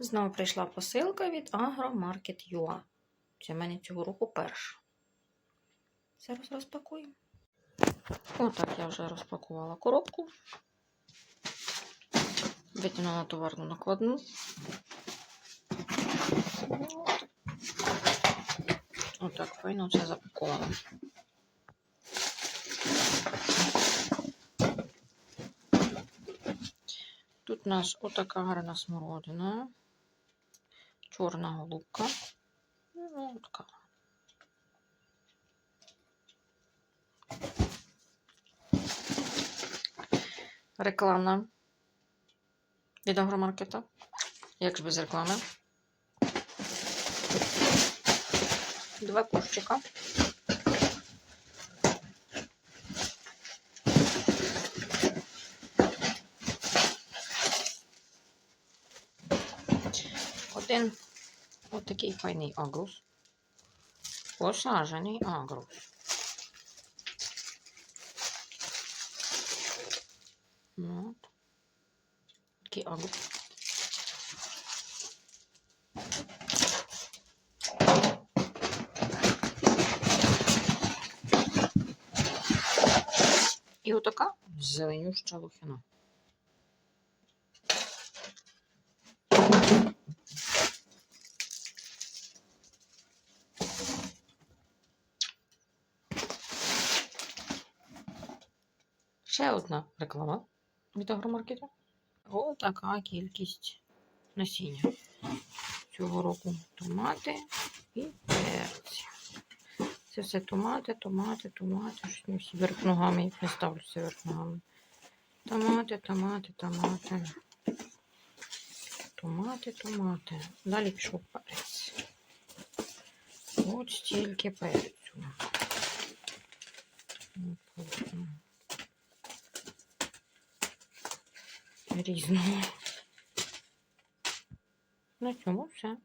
Знову прийшла посилка від Agromarket.ua. Це в мене цього року перша. Зараз розпакуємо. Отак я вже розпакувала коробку. Витягнула товарну накладну. Отак, файно все запаковано. Тут у нас отака гарна смородина, чорна голубка. Ну, така. Реклама від агромаркета. Як ж без реклами? Два кущика. Один отакий файний агрус. Посаджений агрус. Ну, От. Такий агрус. І отака зеленюща лухина. Ще одна реклама від агромаркету. Ось така кількість насіння. Цього року томати і перці. Це все томати, томати, томати. Щось не всі вверх ногами, їх не ставлю все вверх ногами. Томати, томати, томати. Томати, томати. Далі пішов перець. От стільки перцю. Різного. На цьому все.